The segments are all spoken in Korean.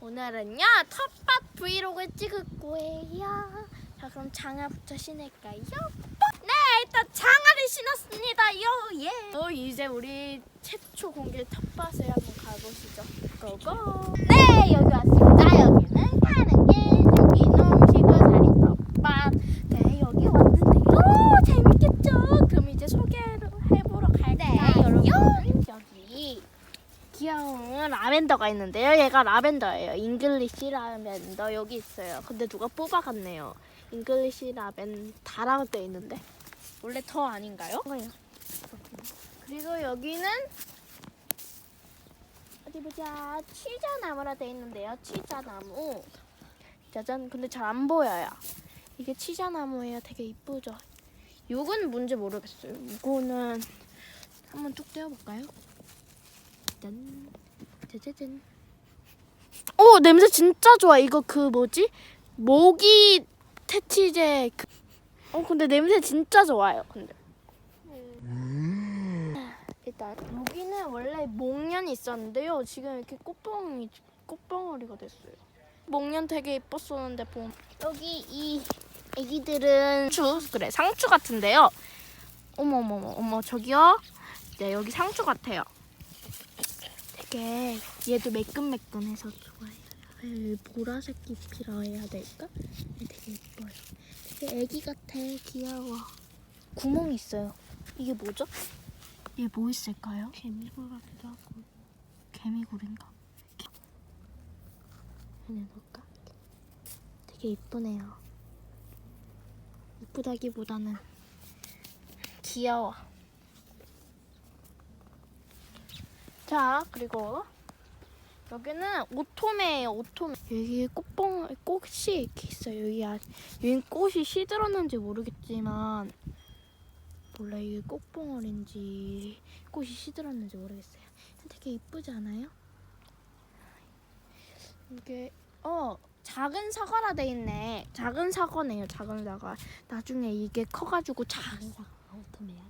오늘은요 텃밭 브이로그 찍을 거예요. 자 그럼 장화부터 신을까요? 네 일단 장화를 신었습니다 요. 예. 어, 이제 우리 최초 공개 텃밭에 한번 가보시죠. 고고. 네 여기 왔습니다. 여기는 가는 길 유기농 시그사리 텃밭. 네 여기 왔는데요. 재밌겠죠? 그럼 이제 소개를 해보러 갈까요? 여러분 여기. 귀여운 라벤더가 있는데요. 얘가 라벤더예요. 잉글리시 라벤더 여기 있어요. 근데 누가 뽑아갔네요. 잉글리시 라벤 다라고 돼 있는데 원래 더 아닌가요? 뭐예요? 그리고 여기는 어디 보자 치자나무라 돼 있는데요. 치자나무. 짜잔. 근데 잘 안 보여요. 이게 치자나무예요. 되게 이쁘죠. 요건 뭔지 모르겠어요. 이거는 한번 쭉 떼어볼까요? 짠, 짜자잔. 오 냄새 진짜 좋아. 이거 그 뭐지? 모기 퇴치제. 그... 어 근데 냄새 진짜 좋아요. 근데 일단 여기는 원래 목련이 있었는데요. 지금 이렇게 꽃봉이 꽃봉오리가 됐어요. 목련 되게 예뻤었는데 봄. 여기 이 애기들은 상추 그래 상추 같은데요. 어머 어머 어머 어머 저기요. 네 여기 상추 같아요. 되게 얘도 매끈매끈해서 좋아요. 아유, 보라색 잎이라 해야 될까? 되게 예뻐요. 되게 애기 같아. 귀여워. 구멍이 있어요. 이게 뭐죠? 얘 뭐 있을까요? 개미굴 같기도 하고 개미굴인가? 안에 넣을까? 되게 이쁘네요. 이쁘다기보다는 귀여워. 자, 그리고 여기는 오토메예요, 오토메. 여기 꽃봉, 꽃이 이렇게 있어요. 여기, 아, 여기 꽃이 시들었는지 모르겠지만, 몰라, 이게 꽃봉오리인지, 꽃이 시들었는지 모르겠어요. 되게 이쁘지 않아요? 이게, 어, 작은 사과라 돼 있네. 작은 사과네요, 작은 사과. 나중에 이게 커가지고 작은 사과, 오토메야.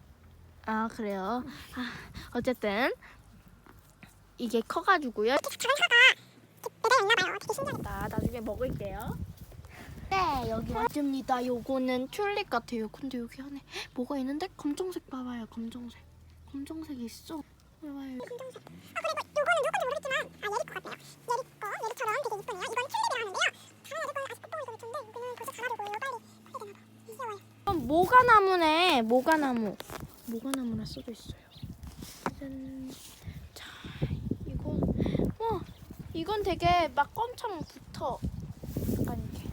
아, 그래요? 아, 어쨌든, 이게 커가지고요. 나 나중에 먹을게요. 네, 여기 맞습니다. 요거는 튤립 같아요. 근데 여기 안에 뭐가 있는데? 검정색 봐봐요. 검정색. 검정색이 있어. 봐봐요. 검정색. 아 그리고 요거는 요건지 모르겠지만 아 예리 거 같네요. 예리 거 예리처럼 되게 이쁘네요. 이건 튤립이라는데요. 다른 예리 거는 아직 꽃봉이 좀 있던데 이거는 벌써 자라려고 해요. 빨리 빨리 되나 봐. 귀여워요. 이건 모가나무네. 모가나무. 모가나무라 써져 있어요. 짜잔. 자, 이건 와, 이건 되게 막 엄청 붙어. 약간 이렇게.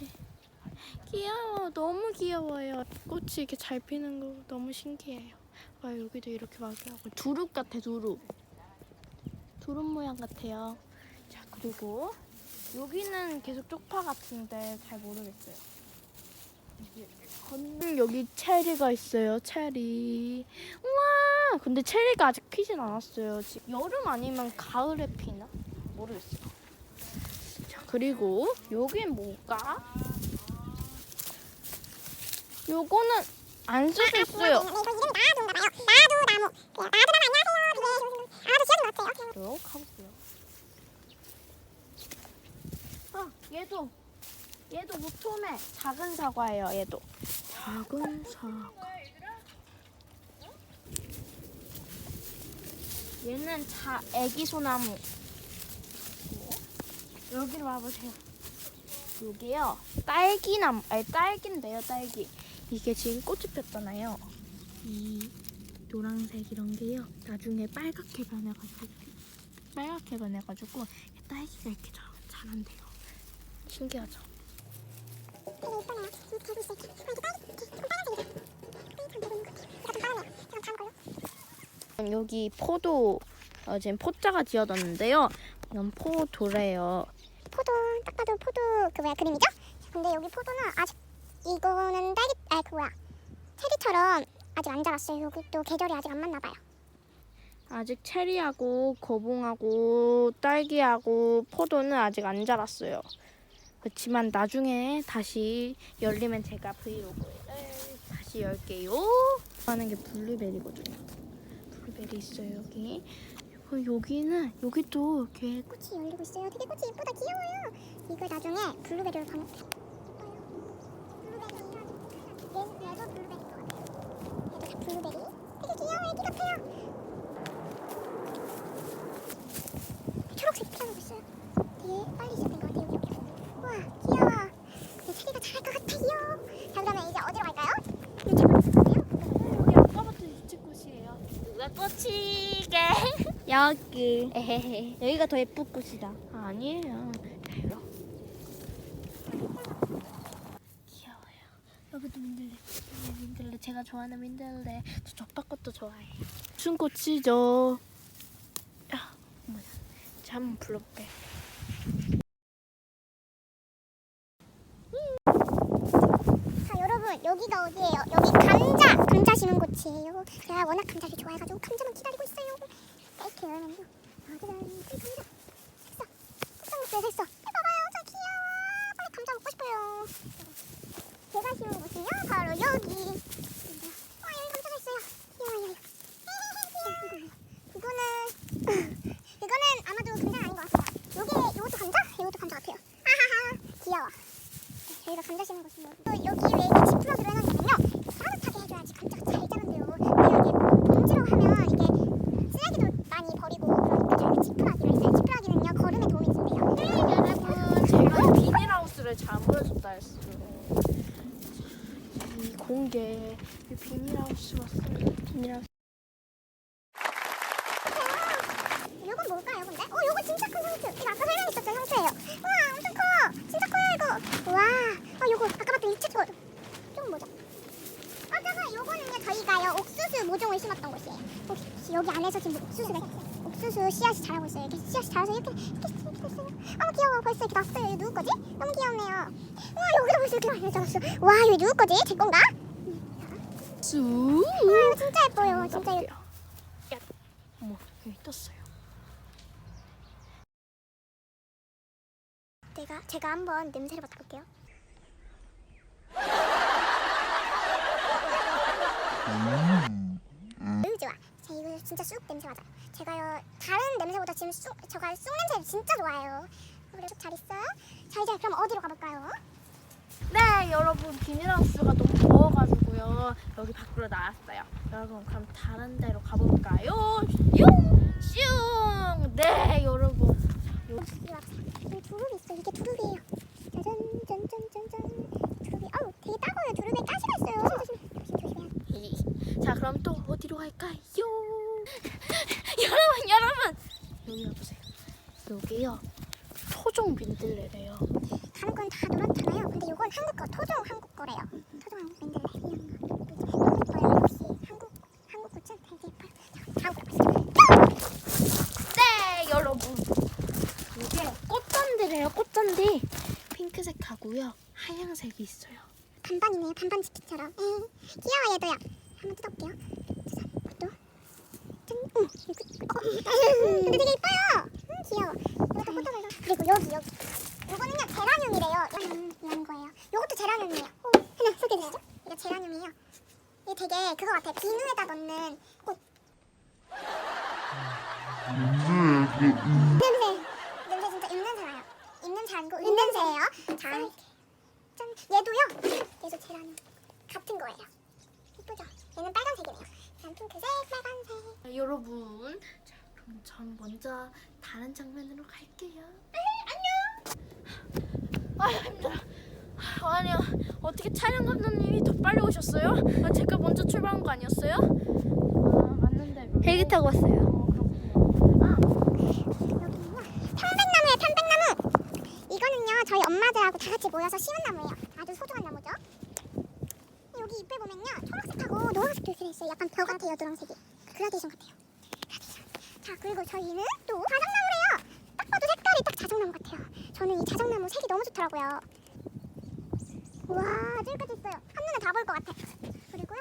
귀여워. 너무 귀여워요. 꽃이 이렇게 잘 피는 거 너무 신기해요. 와, 여기도 이렇게 막 하고 두릅 같아, 두릅. 두릅 모양 같아요. 자, 그리고 여기는 계속 쪽파 같은데 잘 모르겠어요. 건 여기 체리가 있어요. 체리. 우와! 근데 체리가 아직 피진 않았어요. 지금 여름 아니면 가을에 피나? 모르겠어요. 자, 그리고 여긴 뭘까? 요거는 안. 네. 네, 같아요. 쭉 가볼게요. 아, 얘도 얘도 무토메 작은 사과예요. 얘도 작은 사과. 얘는 자 애기 소나무. 여기로 와보세요. 여기요 딸기나무, 아니 딸기인데요, 딸기. 이게 지금 꽃이 폈잖아요. 이 노란색 이런 게요. 나중에 빨갛게 변해가지고 빨갛게 변해가지고 딸기가 이렇게 자, 자란대요. 신기하죠? 여기 포도 어, 지금 포자가 지어졌는데요. 이건 포도래요. 포도 딱 봐도 포도 그 뭐야 그림이죠? 근데 여기 포도는 아직 이거는 딸기 아그 뭐야 체리처럼 아직 안 자랐어요. 여기 또 계절이 아직 안 맞나 봐요. 아직 체리하고 거봉하고 딸기하고 포도는 아직 안 자랐어요. 그렇지만 나중에 다시 열리면 제가 브이로그를 다시 열게요. 하는 게 블루베리거든요. 블루베리 있어요 여기. 어, 여기는 여기도 이렇게 꽃이 열리고 있어요. 되게 꽃이 예쁘다, 귀여워요. 이거 나중에 블루베리로 다 블루베리. 되게 귀여워, 애기 같아요. 초록색 피어나고 있어요. 되게 빨리 시작된 것 같아요, 여기. 우와, 귀여워. 내 체리가 잘할 것 같아요. 자, 그러면 이제 어디로 갈까요? 이제 잡을 것 같아요. 여기 아까부터 유채꽃이에요. 꽃이게? 여기. 에헤헤. 여기가 더 예쁜 꽃이다. 아니에요. 이러. 귀여워요. 여기도 민들레. 네, 민들레 제가 좋아하는 민들레. 저 젖바꽃도 좋아해요. 무슨 꽃이죠? 야, 뭐야? 자, 한번 불러볼게. 자 여러분 여기가 어디예요? 곳이에요. 제가 워낙 감자를 좋아해가지고 감자만 기다리고 있어요. 이렇게 열면요. 아 짜잔 이 감자 색소 색소 색소 봐봐요 저 귀여워 빨리 감자 먹고 싶어요. 제가 심은 곳은요 바로 여기. 와 여기 감자가 있어요. 귀여워요. 이거는 이거는 아마도 감자 아닌 것 같아요. 요게 요것도 감자? 요것도 감자 같아요. 하하하 귀여워. 저희가 감자 심는 곳이요. 또 여기 왜 이렇게 지푸라기로 해놨냐면요. 따뜻하게 해줘야지 감자가 잘 자란대요. 근데 이게 봉지로 하면 이게 쓰레기도 많이 버리고 그러니까 저희가 지푸라기로 했어요. 지푸라기는요 거름에 도움이 준대요. 네, 여러분 제가 비닐하우스를 잘 보여줬다 했어요. 이 공개 이 비닐하우스 왔어요. 비닐하우스. 이건 뭘까요, 근데? 어, 이거 진짜 큰 상추. 이거 아까 설명했었던 상추예요. 와, 엄청 커. 진짜 커요, 이거. 와, 아, 요거 아까 봤던 유채꽃. 이건 뭐죠? 아, 저거 요거는요 저희가요 옥수수 모종을 심었던 곳이에요. 혹시 여기 안에서 지금 옥수수가 옥수수 씨앗이 자라고 있어요. 이렇게 씨앗이 자라서 이렇게 이렇게 이렇게 됐어요. 아, 귀여워. 벌써 이렇게 났어요. 이거 누구 거지? 너무 귀엽네요. 와, 여기도 벌써 이렇게 많이 자랐어. 와, 이거 누구 거지? 제 건가? 쑥. 와, 이거 진짜 예뻐요. 진짜 예뻐. 야, 어머 여기 떴어요. 내가 제가 한번 냄새를 맡아볼게요. 매우 좋아. 자 이거 진짜 쑥 냄새 맞아요. 제가요 다른 냄새보다 지금 쑥 저가 쑥 냄새를 진짜 좋아해요. 우리 쑥잘 있어? 자 이제 그럼 어디로 가볼까요? 네 여러분 비닐하우스가 너무 더워가지고요 여기 밖으로 나왔어요. 여러분 그럼 다른 데로 가볼까요? 슝! 슝! 네 여러분. 여기 두릅이 있어. 이게 두릅이에요. 짜잔 짠짠짠짠 두릅이. 어우 되게 따가워요. 두릅에 가시가 있어요. 조심 조심 조심해야 돼. 자 그럼 또 어디로 갈까요? 여러분 여러분 여기 와보세요. 여기요 토종 민들레래요. 다른 건 다 노랗잖아요. 근데 이건 한국 거, 토종 한국 거래요. 토종 한국 민들레 이런 거. 너무 예뻐요. 역시 한국 한국 꽃은 되게 예뻐요. 자, 다음 거 보시죠. 네 여러분 이게 꽃잔디래요 꽃잔디 핑크색하고요 하얀색이 있어요. 반반이네요. 반반 치킨처럼. 귀여워 얘도요. 한번 뜯어볼게요. 짜잔, 이것도. 짠, 응, 어, 근데 되게 예뻐요. 음, 귀여워. 이것도 포도별로. 그리고 여기 여기. 이거는요 제라늄이래요. 이런, 이런 거예요. 이것도 제라늄이에요. 오, 하나 소개해주시죠. 이거 제라늄이에요. 이게 되게 그거 같아요. 비누에다 넣는 꽃. 냄새. 냄새 진짜 입냄새 나요. 입냄새 아니고 이렇게. 짠. 얘도요. 얘도 제라늄 같은 거예요. 예쁘죠? 얘는 빨간색이네요. 얘는 핑크색, 빨간색. 네, 여러분 자 그럼 전 먼저 다른 장면으로 갈게요. 안녕. 아 힘들어. 아, 아니요 어떻게 촬영 감독님이 더 빨리 오셨어요? 아, 제가 먼저 출발한 거 아니었어요? 아 맞는데 헬기 타고 왔어요. 편백나무예요, 편백나무. 이거는요, 저희 엄마들하고 다 같이 모여서 심은 나무예요. 아주 소중한 나무죠. 여기 잎을 보면요, 초록색하고 노란색도 있어요. 약간 벼 같아요, 노란색이. 그라데이션 같아요. 그라데이션. 자, 그리고 저희는 또 자작나무래요. 딱 봐도 색깔이 딱 자작나무 같아요. 저는 이 자작나무 색이 너무 좋더라고요. 와, 아직까지 있어요. 한눈에 다 보일 것 같아. 그리고요,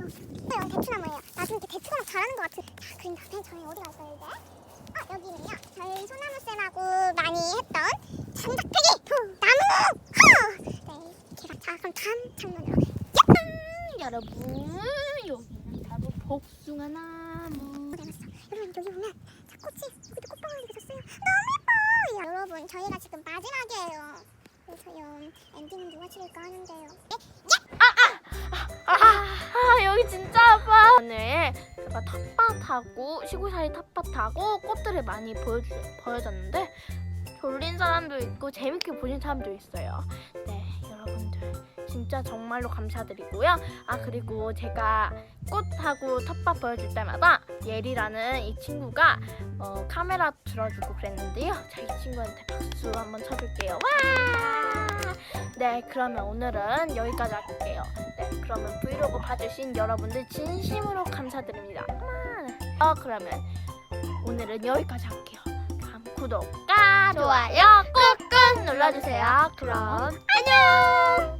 여기 대추나무예요. 나중에 이렇게 대추가 막 자라는 것 같은. 자, 그럼 다음에 저희 어디 갈까요, 이제? 아, 여기는요. 저희 소나무 쌤하고 많이 했던 장작배기 나무. 허! 네, 자 그럼 다음 장면으로. 여러분 여기는 바로 복숭아 나무. 잘했어. 여러분 여기 보면 자 꽃이 여기도 꽃방울이 졌어요. 너무 예뻐. 야, 여러분 저희가 지금 마지막이에요. 그래서요 엔딩은 누가 찍을까 하는데요. 아, 아 여기 진짜 아파. 오늘 제가 텃밭하고 시골살이 텃밭하고 꽃들을 많이 보여주, 보여줬는데 졸린 사람도 있고 재밌게 보신 사람도 있어요. 네 여러분들 진짜 정말로 감사드리고요. 아 그리고 제가 꽃하고 텃밭 보여줄 때마다 예리라는 이 친구가 어, 카메라 들어주고 그랬는데요. 자 이 친구한테 박수 한번 쳐줄게요. 와! 네 그러면 오늘은 여기까지 할게요. 네, 그러면 브이로그 봐주신 여러분들 진심으로 감사드립니다. 어, 그러면 오늘은 여기까지 할게요. 구독과 좋아요 꾹꾹 눌러주세요. 그럼 안녕!